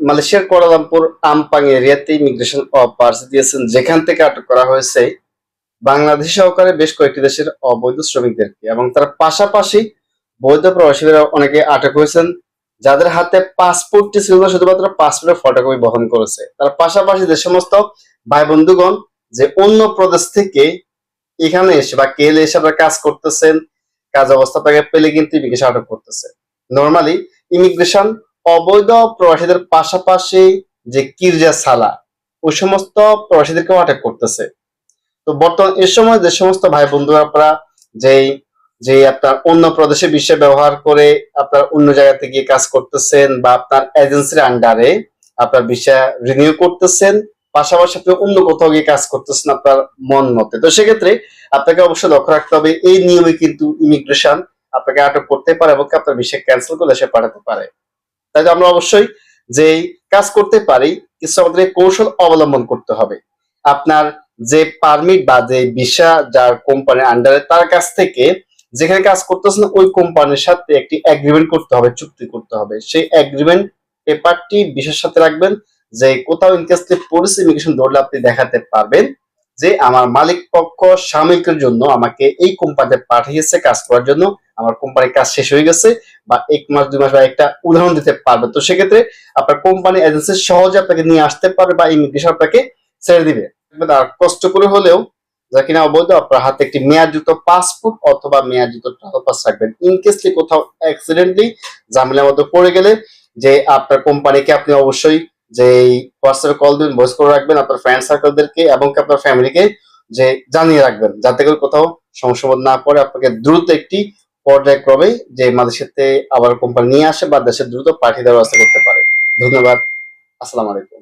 মালয়েশিয়ার কোয়ালালামপুর, আমপাং এরিয়াতে immigration offers দিয়েছেন, যেখান থেকে আটক করা হয়েছে বাংলাদেশ সহকারে বেশ কয়েকটি দেশের অবৈধ শ্রমিকদেরকে এবং তার পাশাপাশি বৈধ প্রবাসীরা অনেকে আটক হয়েছেন, যাদের হাতে পাসপোর্টটি ছিল না, শুধুমাত্র পাসপোর্টের ফটোকপি বহন করেছে। তার পাশাপাশি যে সমস্ত ভাই বন্ধুগণ যে অন্য প্রদেশ থেকে এখানে এসে বা কেলে এসে আপনারা কাজ করতেছেন, কাজ অবস্থা পেলে কিন্তু ইমিগ্রেশন আটক করতেছে। নর্মালি ইমিগ্রেশন অবৈধ প্রবাসীদের পাশাপাশি যে কিরজা সালা ওই সমস্ত প্রবাসীদেরকেও আটক করতেছে। তো বর্তমান এ সময় যে সমস্ত ভাই বন্ধু আপনারা যেই যে আপনার অন্য প্রদেশে বিশ্বে ব্যবহার করে আপনার অন্য জায়গা থেকে কাজ করতেছেন বা আপনার এজেন্সির আন্ডারে আপনার ভিসা রিনিউ করতেছেন, পাশাপাশি আপনি অন্য কোথাও গিয়ে কাজ করতেছেন আপনার মন মতে। তো সেক্ষেত্রে আপনাকে অবশ্যই লক্ষ্য রাখতে হবে, এই নিয়মে কিন্তু ইমিগ্রেশন আপনাকে আটক করতে পারে এবং আপনার ভিসা ক্যান্সেল করে দেশে পাঠাতে পারে। তাই আমরা অবশ্যই যে কাজ করতে পারি, কিছু আমাদের কৌশল অবলম্বন করতে হবে। আপনার যে পারমিট বা যে ভিসা যার কোম্পানির আন্ডারে তার কাছ থেকে যেখানে কাজ করতেছেন, ওই কোম্পানির সাথে একটি এগ্রিমেন্ট করতে হবে, চুক্তি করতে হবে। সেই এগ্রিমেন্ট পেপারটি বিশেষ সাথে রাখবেন, যে কোথাও ইনকেসলি পুলিশ ইমিগ্রেশন ধরলে আপনি দেখাতে পারবেন যে আমার মালিক পক্ষ সাময়িকের জন্য আমাকে এই কোম্পানিতে পাঠিয়েছে কাজ করার জন্য। আমার কোম্পানির কাজ শেষ হয়ে গেছে বা এক মাস, দুই মাস বা একটা উদাহরণ দিতে পারবে। তো সেক্ষেত্রে আপনার কোম্পানি এজেন্সি সহজে আপনাকে নিয়ে আসতে পারবে বা ইমিগ্রেশন আপনাকে ছেড়ে দিবে। আর কষ্ট করে হলেও যা কিনা অবৈধ, আপনার হাতে একটি মেয়াদযুক্ত পাসপোর্ট অথবা মেয়াদযুক্ত ট্রাভেল পাস রাখবেন। ইন কেসলি কোথাও অ্যাক্সিডেন্টলি ঝামেলার মধ্যে পড়ে গেলে, যে আপনার কোম্পানিকে আপনি অবশ্যই যে হোয়াটসঅ্যাপে কল দিবেন ভয়েস করে রাখবেন, আপনার ফ্রেন্ড সার্কেলদেরকে এবং আপনার ফ্যামিলিকে যে জানিয়ে রাখবেন। যাতে করে কোথাও সমস্যা না পড়ে আপনাকে দ্রুত একটি পর্যায়ক্রমে যে মালয়েশিয়াতে আবার কোম্পানি নিয়ে আসে বা দেশে দ্রুত পাঠিয়ে দেওয়ার ব্যবস্থা করতে পারে। ধন্যবাদ। আসসালামু আলাইকুম।